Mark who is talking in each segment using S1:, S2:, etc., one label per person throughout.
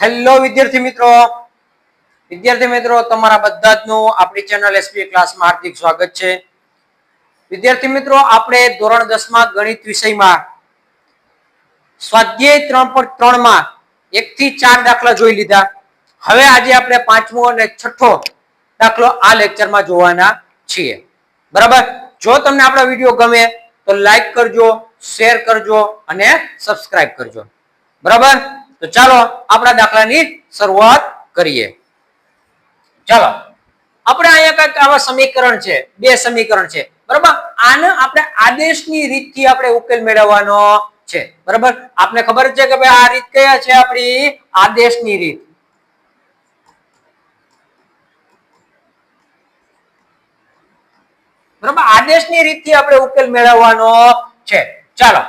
S1: Hello વિદ્યાર્થી મિત્રો. વિદ્યાર્થી મિત્રો, તમારા બધા જ નું આપણી ચેનલ એસપી ક્લાસમાં હાર્દિક સ્વાગત છે. વિદ્યાર્થી મિત્રો, આપણે ધોરણ દસમાં ગણિત વિષયમાં સ્વાધ્યાય ત્રણ પોઈન્ટ ત્રણમાં એક થી ચાર દાખલા જોઈ લીધા. હવે આજે આપણે પાંચમો અને છઠ્ઠો દાખલો આ લેક્ચરમાં જોવાના છીએ. બરાબર? જો તમને આપણો વીડિયો ગમે તો લાઈક કરજો શેર કરજો અને સબસ્ક્રાઇબ કરજો. બરાબર? તો ચાલો આપણા દાખલાની શરૂઆત કરીએ. ચાલો. આપણે અહીંયા કંઈક આવા સમીકરણ છે, બે સમીકરણ છે, બરાબર? આને આપણે આદેશની રીતથી આપણે ઉકેલ મેળવવાનો છે, બરાબર? આપને ખબર છે કે ભાઈ આ રીત કયા છે આપણી? આદેશની રીત. બરાબર? આદેશની રીતથી આપણે ઉકેલ મેળવવાનો છે. ચાલો.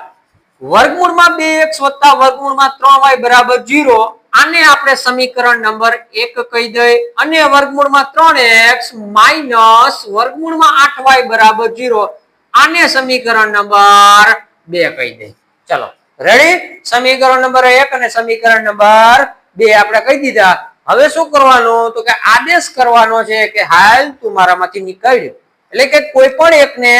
S1: વર્ગમૂળમાં બે એક્સ વત્તા વર્ગમૂળમાં ત્રણ વાય બરાબર જીરો. આને આપણે સમીકરણ નંબર એક કહી દઈએ. અને વર્ગમૂળમાં ત્રણ એક્સ માઇનસ વર્ગમૂળમાં આઠ વાય બરાબર જીરો. આને સમીકરણ નંબર બે કહી દઈએ. ચલો રેડી સમીકરણ નંબર એક અને સમીકરણ નંબર બે આપણે કહી દીધા. હવે શું કરવાનું? તો કે આદેશ કરવાનો છે કે હાલ તું મારામાંથી નીકળ. એટલે કે કોઈ પણ એકને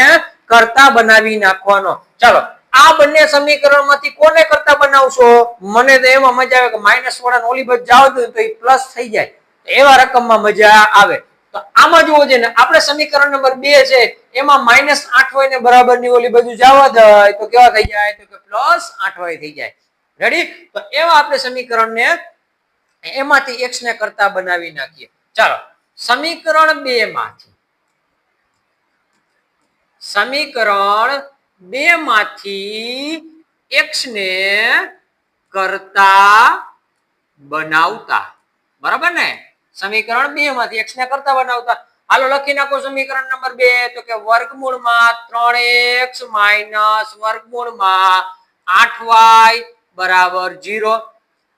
S1: કરતા બનાવી નાખવાનો. ચાલો આ બંને સમીકરણમાંથી કોને કરતા બનાવશો? મને તો એમાં મજા આવે કે માઇનસ વાળા ઓલી બાજુ જાવ તો એ પ્લસ થઈ જાય. એવા રકમમાં મજા આવે. તો આમાં જુઓ છે ને આપણે સમીકરણ નંબર બે છે, એમાં માઇનસ આઠ હોય ને બરાબરની ઓલી બાજુ જવા દે તો કેવા થઈ જાય? તો કે પ્લસ આઠ હોય થઈ જાય. રેડી તો એવા આપણે સમીકરણને એમાંથી એક્સ ને કરતા બનાવી નાખીએ. ચાલો, સમીકરણ બે માંથી. સમીકરણ બે માંથી એક્સ ને કરતા બનાવતા. બરાબર ને? સમીકરણ બે માંથી એક્સ ને કરતા બનાવતા. હાલો, લખી નાખો સમીકરણ નંબર બે. તો કે વર્ગમૂળમાં ત્રણ એક્સ માઇનસ વર્ગમૂળમાં આઠ વાય બરાબર જીરો.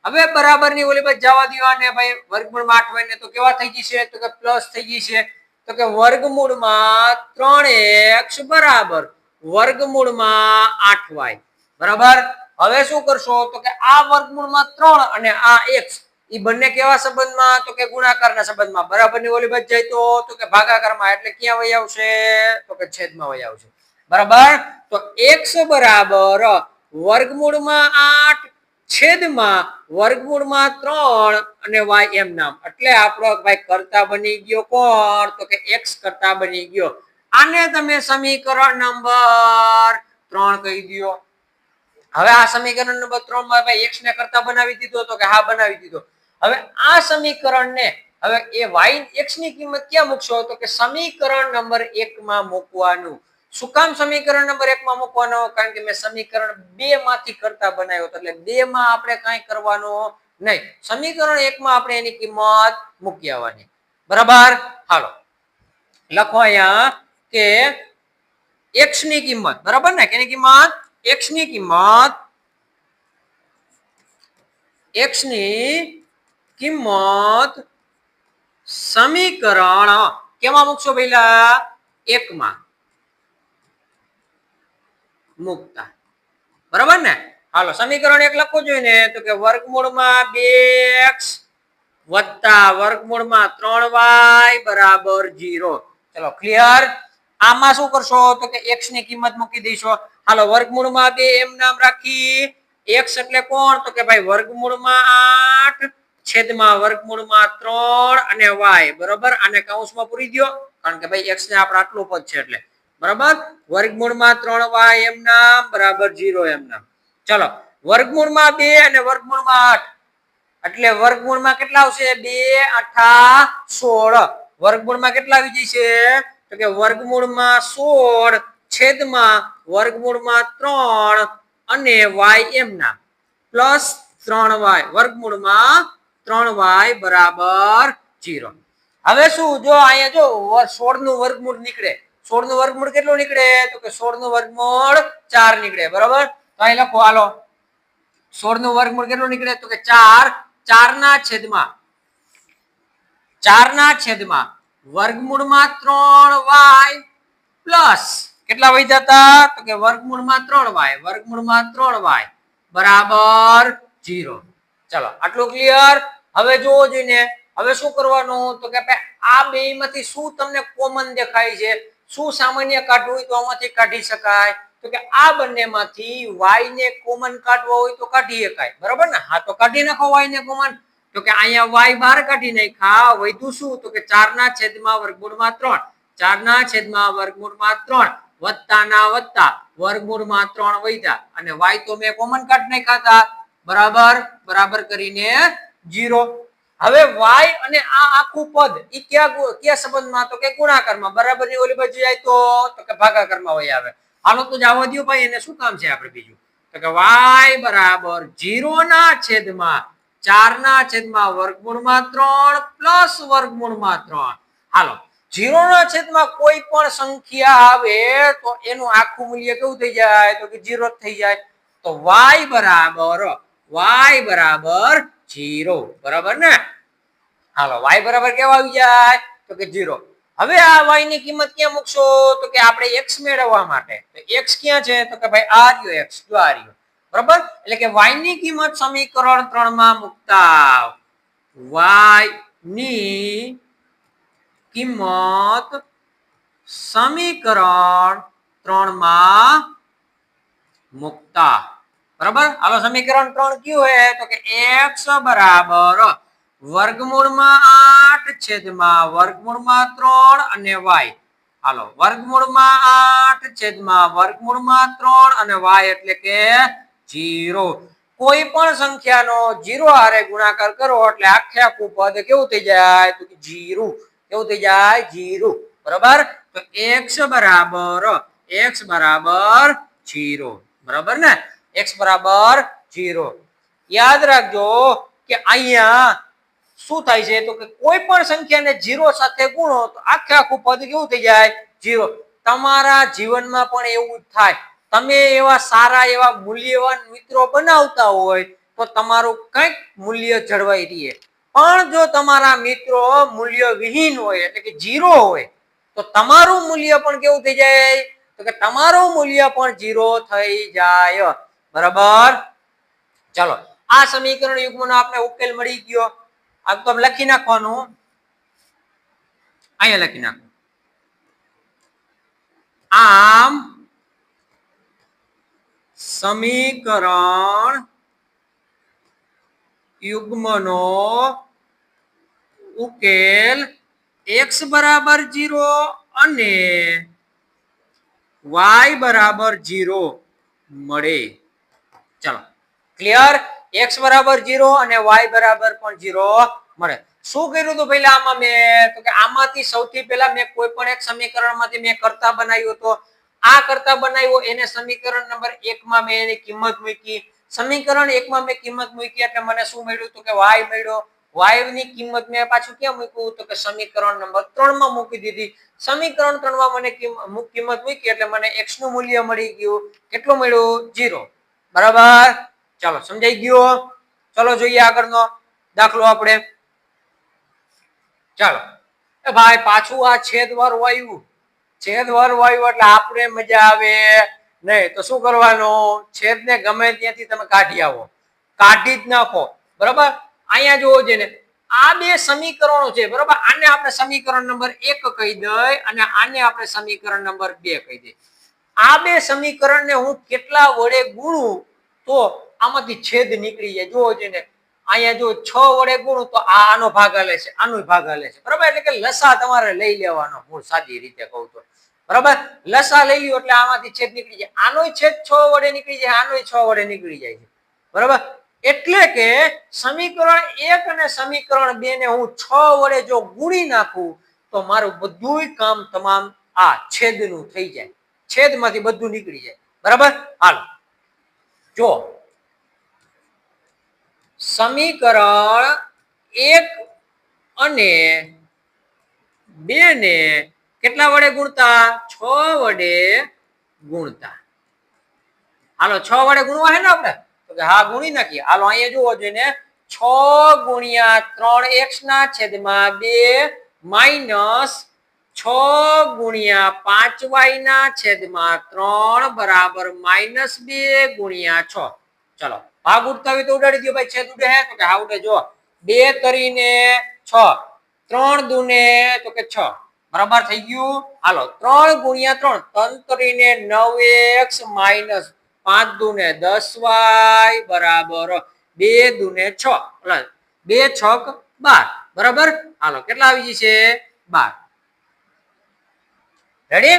S1: હવે બરાબરની ઓલી બાજુ જવા દેવાને ભાઈ. વર્ગમૂળમાં આઠ વાય ને તો કેવા થઈ જશે? તો કે પ્લસ થઈ જશે. તો કે વર્ગમૂળમાં ત્રણ એક્સ બરાબર વર્ગમૂળમાં આઠ વાય. બરાબર? હવે શું કરશો? તો કે આ વર્ગમૂળમાં ત્રણ અને આ એક્સ એ બંને કેવા સંબંધમાં? તો કે ગુણાકારના સંબંધમાં. બરાબરની ઓલી બાજુ જાય તો? કે ભાગાકારમાં. એટલે ક્યાં વહી આવશે? તો કે છેદમાં વહી આવશે. બરાબર? તો એક્સ બરાબર વર્ગમૂળમાં આઠ, છેદમાં વર્ગમૂળમાં ત્રણ અને વાય એમ નામ. એટલે આપણો ભાઈ કરતા બની ગયો કોણ? તો કે એક્સ કરતા બની ગયો. આને તમે સમીકરણ નંબર ત્રણ કહી દો હવે આ સમીકરણ નંબર ત્રણમાં એક્સ ને કરતા બનાવી દીધો તો કે હા બનાવી દીધો. હવે આ સમીકરણ ને હવે એ વાય એક્સની કિંમત ક્યાં મૂકશો? તો કે સમીકરણ નંબર એક માં મૂકવાનું. શું કામ સમીકરણ નંબર એક માં મૂકવાનો? કારણ કે મેં સમીકરણ બે માંથી કરતા બનાવ્યો હતો. એટલે બે માં આપણે કઈ કરવાનું નહીં. સમીકરણ એક માં આપણે એની કિંમત મૂકી આવવાની. બરાબર? હાલો. લખો અહીંયા કે એક્સની કિંમત, બરાબર ને? કેની કિંમત? એક્સની કિંમત એક્સની કિંમત સમીકરણ કેમાં મૂકશો પહેલા? એકમાં. મૂકતા. બરાબર ને? હાલો, સમીકરણ એક લખવું જોઈએ ને, તો કે વર્ગમૂળમાં બે એક્સ વત્તા વર્ગમૂળમાં ત્રણ વાય બરાબર જીરો ચલો ક્લિયર આમાં શું કરશો? તો કે એક્સની કિંમત મૂકી દઈશો. હાલો, વર્ગમૂળમાં બે એમ નામ રાખી. એક્સ એટલે કોણ? તો કે ભાઈ વર્ગમૂળમાં આઠ, છેદમાં વર્ગમૂળમાં ત્રણ અને વાય બરોબર? આને કૌંસમાં પૂરી દો કારણ કે ભાઈ એક્સ ને આપણે આટલું પદ છે એટલે. બરાબર? વર્ગમૂળમાં ત્રણ વાય એમ નામ, બરાબર જીરો એમ નામ. ચલો, વર્ગમૂળમાં બે અને વર્ગમૂળમાં આઠ. એટલે વર્ગમૂળમાં કેટલા આવશે? બે અઠા સોળ. વર્ગમૂળમાં કેટલા આવી જશે? તો વર્ગમૂળમાં સોળ, છેદમાં વર્ગમૂળમાં ત્રણ અને વાય એમના પ્લસ ત્રણ વાય, વર્ગમૂળમાં ત્રણ વાય બરાબર જીરો. હવે શું, જો અહીંયા જો સોળનું વર્ગમૂળ નીકળે. સોળનું વર્ગમૂળ કેટલું નીકળે? તો કે સોળનું વર્ગમૂળ ચાર નીકળે, બરાબર? તો અહીં લખો, હાલો. સોળનું વર્ગમૂળ કેટલું નીકળે? તો કે ચાર ચાર ના છેદમાં ચાર ના છેદમાં વર્ગમૂળમાં ત્રણ વાય પ્લસ. કેટલા વહી જતા? તો કે વર્ગમૂળમાં ત્રણ વાય, વર્ગમૂળમાં ત્રણ વાય. બરાબર જીરો ચલો, આટલું ક્લિયર હવે જોવો જોઈને, હવે શું કરવાનું? તો કે આ બે માંથી શું તમને કોમન દેખાય છે? શું સામાન્ય કાઢવું હોય તો આમાંથી કાઢી શકાય? તો કે આ બંનેમાંથી વાય ને કોમન કાઢવો હોય તો કાઢી શકાય. બરાબર ને? હા, તો કાઢી નાખો વાય ને કોમન તો કે અહીંયા વાય બહાર કાઢી નાખ્યા, વધ્યું શું? તો કે ચાર ના છેદમાં વર્ગમૂળમાં ત્રણ. ચાર ના છેદમાં વર્ગમૂળમાં ત્રણ. વત્તા ના વત્તા વર્ગમૂળમાં ત્રણ વધ્યા. અને વાય તો મેં કોમન કાઢ નાખ્યા હતા. બરાબર? બરાબર કરીને જીરો. હવે વાય અને આ આખું પદ એ ક્યાં ક્યાં સંબંધમાં? તો કે ગુણાકારમાં. બરાબરની ઓલી બાજુ જાય તો તો કે ભાગાકારમાં વય આવે. હાલો તો જવા દો ભાઈ, એને શું કામ છે આપણે બીજું? તો કે વાય બરાબર જીરો ના છેદમાં ચાર ના છેદમાં વર્ગમૂળમાં ત્રણ પ્લસ વર્ગમૂળમાં ત્રણ. હાલો જીરો ના છેદમાં કોઈ પણ સંખ્યા આવે તો એનું આખું મૂલ્ય કેવું થઈ જાય? તો કે જીરો થઈ જાય. તો વાય બરાબર વાય બરાબર જીરો. બરાબર ને? હાલો વાય બરાબર કેવા આવી જાય? તો કે જીરો. હવે આ વાયની કિંમત ક્યાં મૂકશો? તો કે આપણે એક્સ મેળવવા માટે. x ક્યાં છે? તો કે ભાઈ આ રહ્યો એક્સ જો આ રહ્યો. બરાબર? એટલે કે y ની કિંમત સમીકરણ 3 માં મુકતા y ની કિંમત સમીકરણ 3 માં મુકતા. બરાબર? હાલો સમીકરણ 3 કયું હે તો કે x બરાબર વર્ગમૂળમાં આઠ છેદમાં વર્ગમૂળમાં ત્રણ અને y હાલો, વર્ગમૂળમાં આઠ છેદમાં વર્ગમૂળમાં ત્રણ અને y એટલે કે જીરો. કોઈ પણ સંખ્યાનો જીરો હારે ગુણાકાર કરો એટલે આખે આખું પદ કેવું થઈ જાય? તો જીરો. કેવું થઈ જાય? જીરો. બરાબર? તો એક્સ બરાબર એક્સ બરાબર જીરો. બરાબર ને? એક્સ બરાબર જીરો. યાદ રાખજો કે અહીંયા શું થાય છે? તો કે કોઈ પણ સંખ્યાને જીરો સાથે ગુણો તો આખે આખું પદ કેવું થઈ જાય? જીરો. તમારા જીવનમાં પણ એવું થાય. તમે એવા સારા, એવા મૂલ્યવાન મિત્રો બનાવતા હોય તો તમારું કંઈક મૂલ્ય જળવાઈ રહે. પણ જો તમારા મિત્રો મૂલ્ય વિહીન હોય, એટલે કે જીરો હોય, તો તમારું મૂલ્ય પણ કેવું થઈ જાય? તો કે તમારું મૂલ્ય પણ જીરો થઈ જાય. બરાબર? ચાલો, આ સમીકરણ યુગ્મનો આપણે ઉકેલ મળી ગયો. આ તો લખી નાખવાનું. અહીંયા લખી નાખો. આમ સમીકરણ યુગ્મનો ઉકેલ એક્સ બરાબર જીરો અને વાય બરાબર જીરો મળે. ચાલો ક્લિયર એક્સ બરાબર જીરો અને વાય બરાબર પણ જીરો મળે. શું કર્યું હતું પહેલા આમાં મેં? તો કે આમાંથી સૌથી પહેલા મેં કોઈ પણ એક સમીકરણમાંથી મેં કરતા બનાવ્યું હતો આ કરતા બનાવ્યો, એને સમીકરણ નંબર 1 માં એની કિંમત મૂકી. સમીકરણ 1 માં કિંમત મૂકી એટલે મને શું મળ્યું તો કે વાય મળ્યો. y ની કિંમત મેં પાછું ક્યાં મૂક્યું? તો કે સમીકરણ નંબર ત્રણમાં મૂકી દીધી. સમીકરણ ત્રણમાં મને કિંમત મૂકી એટલે મને એક્સનું મૂલ્ય મળી ગયું. કેટલું મળ્યું? જીરો બરાબર? ચાલો, સમજાઈ ગયો? ચલો, જોઈએ આગળનો દાખલો આપણે. ચાલો. ભાઈ, પાછું આ છેદ વાળું આવ્યું છેદ વરવાયું એટલે આપણે મજા આવે. નહીં, તો શું કરવાનું? છેદ ને ગમે ત્યાંથી તમે કાઢી આવો. કાઢી જ નાખો. બરાબર? અહીંયા જોવો છે ને આ બે સમીકરણો છે, બરાબર? આને આપણે સમીકરણ નંબર એક કહી દઈ અને આને આપણે સમીકરણ નંબર બે કહી દઈ. આ બે સમીકરણને હું કેટલા વડે ગુણું? તો આમાંથી છેદ નીકળી જાય. જોવો છે ને અહીંયા જો છ વડે ગુણું, તો આ આનો ભાગ હાલે છે, આનો ભાગ હાલે છે. બરાબર? એટલે કે લસા તમારે લઈ લેવાનો, હું સાદી રીતે કહું તો. બરાબર? લસા લઈ લ્યો એટલે આમાંથી છેદ નીકળી જાય. આનોય છેદ છ વડે નીકળી જાય આનોય છ વડે નીકળી જાય છે. બરાબર? એટલે કે સમીકરણ એક અને સમીકરણ બે ને હું છ વડે જો ગુણી નાખું, તો મારું બધુંય કામ તમામ આ છેદનું થઈ જાય. છેદમાંથી બધું નીકળી જાય. બરાબર? હાલ. જો. સમીકરણ એક અને બે ને કેટલા વડે ગુણતા? છ વડે ગુણતા. હાલો, છ વડે ગુણવા હે ને આપણે? તો કે હા, ગુણી નાખીએ. હાલો, અહીંયા જુઓ જોઈને. છ ગુણ્યા ત્રણ એક્સ ના છેદમાં બે માઇનસ છ ગુણ્યા પાંચ વાય ના છેદમાં ત્રણ બરાબર માઇનસ બે ગુણ્યા છ. ચલો, ભાગ ઉડતા હોય તો ઉડાડી દો ભાઈ, છેદ ઉડે હે? તો કે હા, ઉડે. જો બે તરીને છ. ત્રણ દુને તો કે છ. બરાબર થઈ ગયું? હાલો, ત્રણ ગુણ્યા ત્રણ તંત્રી ને નવ એક્સ માઇનસ પાંચ દુને દસ વાય બરાબર બે દુને છ. બે છક બાર. બરાબર? હાલો, કેટલા આવી જશે? બાર. રેડી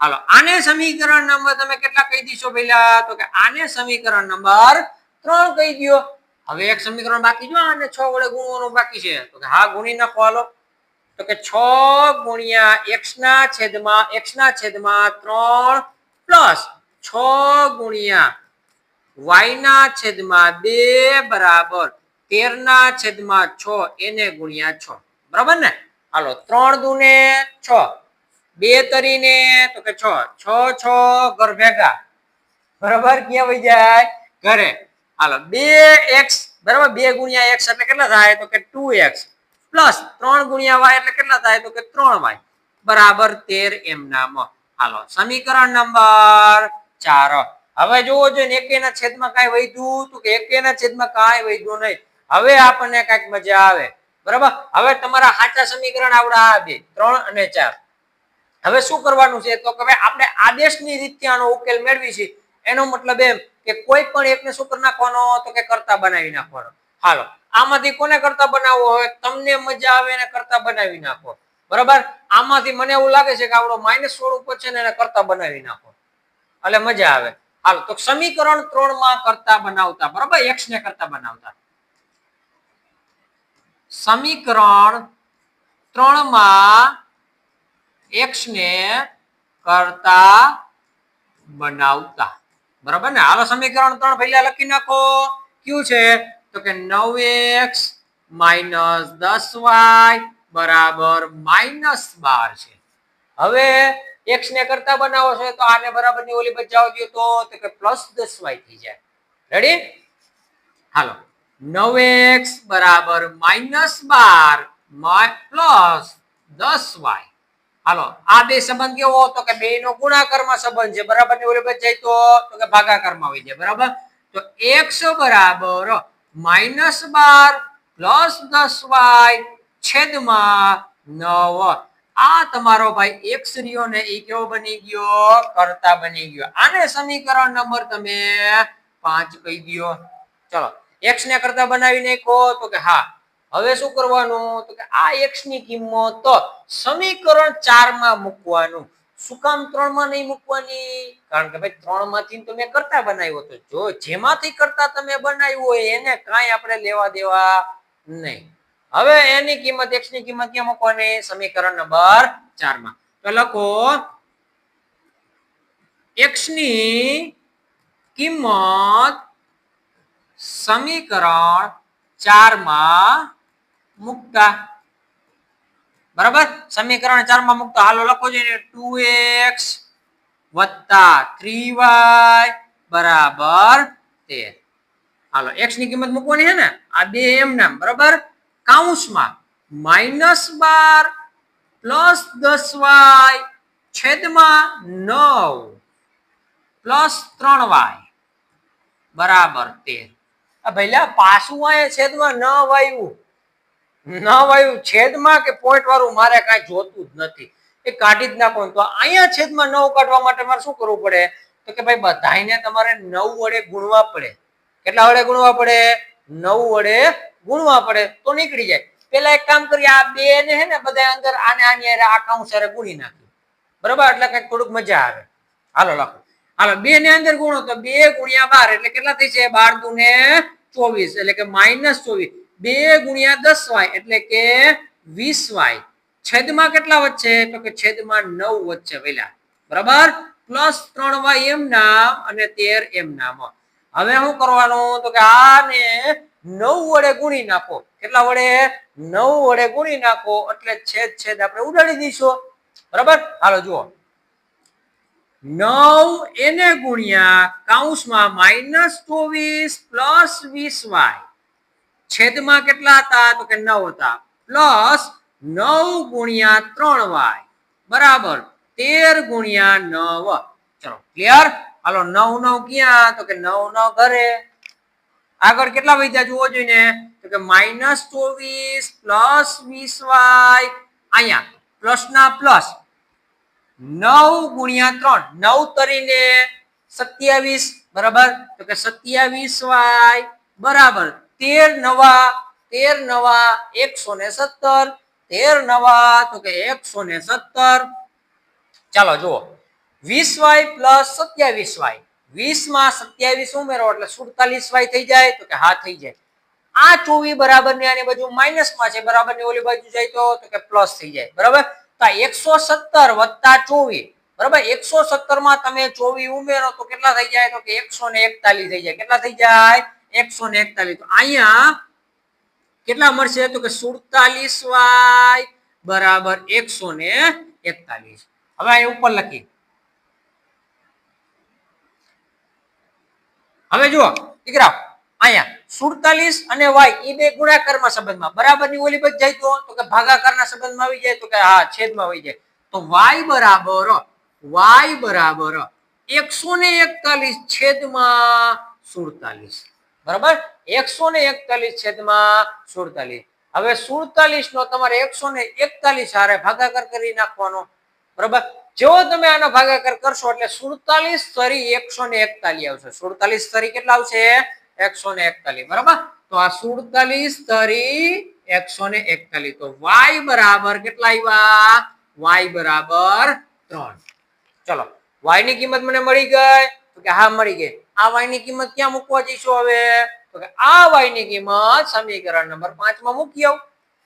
S1: હાલો, આને સમીકરણ નંબર તમે કેટલા કહી દીશો પેલા તો કે આને સમીકરણ નંબર ત્રણ કહી દો હવે એક સમીકરણ બાકી જો, આને છ વડે ગુણવાનું બાકી છે. તો કે હા, ગુણી નાખો, હાલો. તો કે છ ગુણ્યા એક્સ ના છેદમાં, એક્સ ના છેદમાં ત્રણ પ્લસ છ ગુણ્યા વાય ના છેદમાં બે બરાબર તેર ના છેદમાં છ, એને ગુણ્યા છ. બરાબર ને? હાલો, ત્રણ દુને છ. બે તરીને તો કે છ. છ છ, ઘર ભેગા. બરાબર? ક્યાં વહી જાય? ઘરે. હાલો, બે એક્સ, બરાબર? બે ગુણ્યા એક્સ એટલે કેટલા થાય? તો કે ટુ એક્સ. પ્લસ ત્રણ ગુણ્યા વાય એટલે કેટલા થાય? તો કે ત્રણ વાય. બરાબર તેર એમનામ હાલો, સમીકરણ નંબર ચાર. હવે જોવો જોઈએ એકેના છેદમાં કાંઈ વૈધું તો કે એકેના છેદમાં કાંઈ વૈધું નહીં. હવે આપણને કાંઈક મજા આવે. બરાબર? હવે તમારા સાચા સમીકરણ આવડા આ બે, ત્રણ અને ચાર. હવે શું કરવાનું છે? તો કે આપણે આદેશની રીતે આનો ઉકેલ મેળવી છે એનો મતલબ એમ કે કોઈ પણ એકને શું કરી નાખવાનો? તો કે કરતા બનાવી નાખવાનો. હાલો. આમાંથી કોને કરતા બનાવવો હોય? તમને મજા આવે એને કરતા બનાવી નાખો. બરાબર? આમાંથી મને એવું લાગે છે કે આપણો માઇનસ સોળ છે ને એને કરતા બનાવી નાખો. એટલે મજા આવે. હાલો, તો સમીકરણ ત્રણમાં કરતા બનાવતા. બરાબર? એક્સ ને કરતા બનાવતા. સમીકરણ ત્રણમાં કરતા બનાવતા. બરાબર ને? હાલો, સમીકરણ ત્રણ પહેલા લખી નાખો. કયું છે? તો કે નવ એક્સ માઇનસ દસ વાય બરાબર માઇનસ બાર છે. હવે એક્સ ને કરતા બનાવો છો તો આને બરાબરની ઓલી બચાવ દો તો કે પ્લસ દસ વાય થઈ જાય. રેડી હાલો. નવ એક્સ બરાબર માઇનસ બાર પ્લસ દસ વાય. હાલો. આ બે સંબંધ કેવો તો કે બે નો ગુણાકારમાં સંબંધ છે. બરાબરની ઓલી બચાય તો કે ભાગાકારમાં આવી જાય. બરાબર? તો એક્સ બરાબર માઇનસ બાર પ્લસ દસ વાય છેદમાં નવ. આ તમારો ભાઈ એક્સ રહ્યો ને એ કેવો બની ગયો, કરતા બની ગયો. આને સમીકરણ નંબર તમે પાંચ કહી દો ચલો એક્સ ને કરતા બનાવી નાખો તો કે હા. હવે શું કરવાનું? તો કે આ એક્સની કિંમત સમીકરણ ચારમાં મૂકવાનું. શું કામ ત્રણમાં નહીં મૂકવાની. કારણ કે ભાઈ ત્રણમાંથી તો કરતા બનાવ્યો તો જો જેમાંથી કરતા તમે બનાવ્યું હોય, એને કાંઈ આપણે લેવા દેવા નહીં. હવે એની કિંમત એક્સની કિંમત ક્યાં મૂકવાની? સમીકરણ નંબર ચારમાં તો લખો એક્સની કિંમત સમીકરણ ચારમાં મૂકતા. બરાબર? સમીકરણ ચારમાં મૂકતા હાલો લખો જોઈએ ટુ એક્સ વત્તા થ્રી વાય બરાબર તેર. હાલો, એક્સની કિંમત મૂકવાની છે ને? આ બે એમ નામ બરાબર? કાઉન્સમાં માઇનસ બાર પ્લસ દસ વાય છેદમાં નવ પ્લસ ત્રણ વાય બરાબર તેર. આ ભઈલા, પાછું વાય છેદમાં ન વાયું ન વાયું છેદમાં કે પોઈન્ટ વાળું મારે કાંઈ જોતું જ નથી. એ કાઢી જ નાખો તો અહીંયા છેદમાં નવ કાઢવા માટે મારે શું કરવું પડે? તો કે ભાઈ બધાને તમારે નવ વડે ગુણવા પડે. કેટલા વડે ગુણવા પડે? નવ વડે ગુણવા પડે. તો નીકળી જાય. પેલા એક કામ કરીએ, આ બે ને હે ને બધા અંદર આને આની આખા હું કાઉન્સ ગુણી નાખ્યું બરાબર? એટલે કંઈક થોડુંક મજા આવે. હાલો, લખો. હાલો, બે ને અંદર ગુણો તો બે ગુણ્યા બાર એટલે કેટલા થઈ છે બાર દુ ને ચોવીસ એટલે કે માઇનસ ચોવીસ. બે ગુણ્યા દસ વાય એટલે કે વીસ વાય. છેદમાં કેટલા વચ્ચે તો કે છેદમાં નવ વચ્ચે વેલા. બરાબર? પ્લસ ત્રણ વાય એમ નામ અને તેર એમ નામ. હવે શું કરવાનું? તો કે આને નવ વડે ગુણી નાખો. કેટલા વડે? નવ વડે ગુણી નાખો એટલે છેદ છેદ આપણે ઉડાડી દઈશું. બરાબર? હાલો, જુઓ. નવ એને ગુણ્યા કાઉસમાં માઇનસ ચોવીસ પ્લસ વીસ વાય. છેદમાં કેટલા હતા? તો કે નવ હતા. પ્લસ નવ ગુણ્યા ત્રણ વાય. બરાબર. તેર ગુણ્યા નવ. ચલો, ક્લિયર? હાલો, નવ નવ ક્યાં? તો કે નવ નવ ઘરે. આગળ કેટલા વધ્યા જુઓ જોઈને. તો કે માઇનસ ચોવીસ પ્લસ વીસ વાય. અહીંયા, પ્લસ ના પ્લસ. નવ ગુણ્યા ત્રણ. નવ તરીને સત્યાવીસ. બરાબર? તો કે સત્યાવીસ વાય. બરાબર. તેર નવા તેર નવા, એકસો ને સત્તર, તેર નવા, તો કે એકસો ને સત્તર. ચાલો જુઓ. વીસ વાય પ્લસ સત્યાવીસ વાય. વીસમાં સત્યાવીસ ઉમેરો એટલે સુડતાલીસ વાય થઈ જાય, તો કે હા થઈ જાય. આ ચોવી બરાબર ને આની બાજુ માઇનસમાં છે બરાબર ને ઓલી બાજુ જાય તો કે પ્લસ થઈ જાય. બરાબર? તો એકસો સત્તર વત્તા ચોવીસ બરાબર? એકસો સત્તરમાં તમે ચોવીસ ઉમેરો તો કેટલા થઈ જાય? તો કે એકસો ને એકતાલીસ થઈ જાય. કેટલા થઈ જાય? એકસો ને એકતાલીસ. અહીંયા કેટલા મળશે તો કે સુડતાલીસ વાય બરાબર એકસો ને એકતાલીસ. હવે અહીં ઉપર લખી હવે જુઓ, દીકરા, અહીંયા સુડતાલીસ અને વાય એ બે ગુણાકારમાં સંબંધમાં. બરાબરની ઓલી બાજુ જાય તો તો કે ભાગાકારના સંબંધમાં આવી જાય, તો કે હા, છેદમાં આવી જાય. તો વાય બરાબર વાય બરાબર એકસો ને એકતાલીસ છેદમાં સુડતાલીસ. બરાબર? એકસો ને એકતાલીસ છેદમાં સુડતાલીસ. હવે સુડતાલીસ નો તમારે એકસો ને એકતાલીસ હારે ભાગાકાર કરી નાખવાનો. બરાબર? જો તમે આનો ભાગાકાર કરશો એટલે સુડતાલીસ તરી એકસો ને એકતાલીસ આવશે. સુડતાલીસ તરી કેટલા આવશે? એકસો ને એકતાલીસ. બરાબર? તો આ સુડતાલીસ તરી એકસો ને એકતાલીસ. તો વાય બરાબર કેટલા આવ્યા? વાય બરાબર ત્રણ. ચલો વાયની કિંમત મને મળી ગઈ? તો કે હા, મળી ગઈ. આ વાયની કિંમત ક્યાં મૂકવા જઈશું હવે? તો કે આ વાયની કિંમત સમીકરણ નંબર પાંચમાં મૂકી આવું.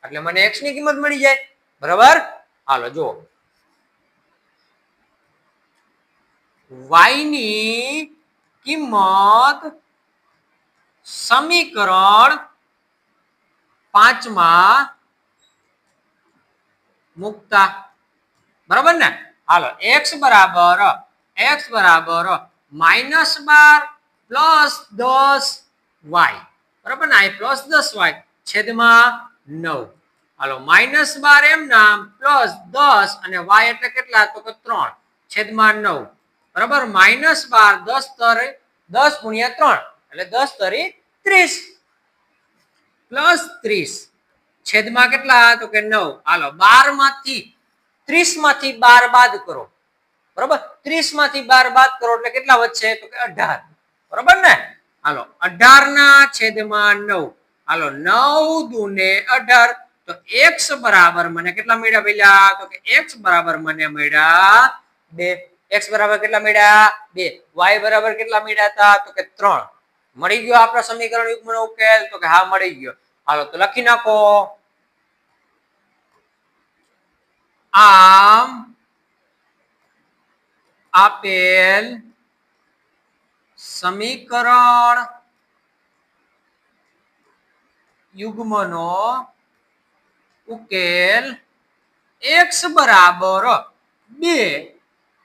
S1: એટલે મને એક્સની કિંમત મળી જાય. બરાબર? હાલો, જુઓ. વાયની કિંમત સમીકરણ પાંચમાં મુકતા. બરાબર ને? હાલો એક્સ બરાબર એક્સ બરાબર માઇનસ બાર પ્લસ દસ વાય. બરાબર ને? અહીં પ્લસ દસ વાય છેદમાં નવ. હાલો માઇનસ બાર એમ નામ, પ્લસ દસ અને વાય એટલે કેટલા? તો કે ત્રણ. છેદમાં નવ. બરાબર? માઇનસ બાર દસ તરે દસ ગુણ્યા ત્રણ. એટલે દસ તરી ત્રીસ. પ્લસ ત્રીસ. છેદમાં કેટલા? તો કે નવ. હાલો બારમાંથી ત્રીસમાંથી બાર બાદ કરો. બરાબર? ત્રીસમાંથી બાર બાદ કરો એટલે કેટલા વધશે? તો કે અઢાર. બરોબર ને? હાલો અઢાર ના છેદમાં નવ. હાલો, નવ દુને અઢાર. તો એક્સ બરાબર મને કેટલા મળ્યા પેલા તો કે એક્સ બરાબર મને મળ્યા બે. એક્સ બરાબર કેટલા મળ્યા? બે. વાય બરાબર કેટલા મળ્યા હતા? તો કે ત્રણ. મળી ગયો આપણા સમીકરણ યુગ્મનો ઉકેલ? તો કે હા, મળી ગયો. હાલો, તો લખી નાખો. આમ આપેલ સમીકરણ યુગ્મનો ઉકેલ x બરાબર બે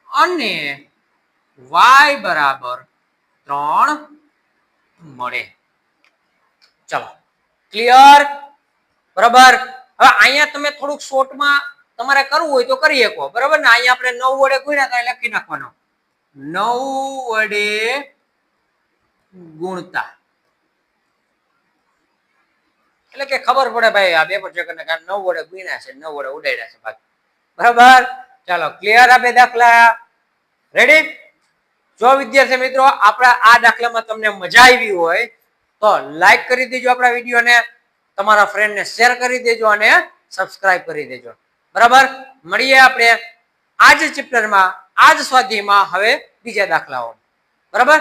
S1: અને y બરાબર ત્રણ મળે. ચલો. ક્લિયર બરાબર? હવે અહીંયા તમે થોડુંક શોર્ટમાં તમારે કરવું હોય તો કરી શકો. બરાબર ને? અહીંયા આપણે નવ વડે ગુણ્યા તો લખી નાખવાનો. નવ વડે ગુણતા. એટલે કે ખબર પડે ભાઈ, આ બે સેકન્ડ નવ વડે ગુણ્યા છે, નવ વડે ઉડાડ્યા છે બાકી બરાબર? ચાલો ક્લિયર આપે દાખલા? રેડી જો વિદ્યાર્થી મિત્રો, આપણા આ દાખલામાં તમને મજા આવી હોય, તો લાઈક કરી દેજો આપણા વિડીયોને, તમારા ફ્રેન્ડને શેર કરી દેજો અને સબસ્ક્રાઇબ કરી દેજો. બરાબર? મળીએ આપણે આ જ ચેપ્ટરમાં આ જ સ્વાધ્યાયમાં હવે બીજા દાખલાઓ. બરાબર?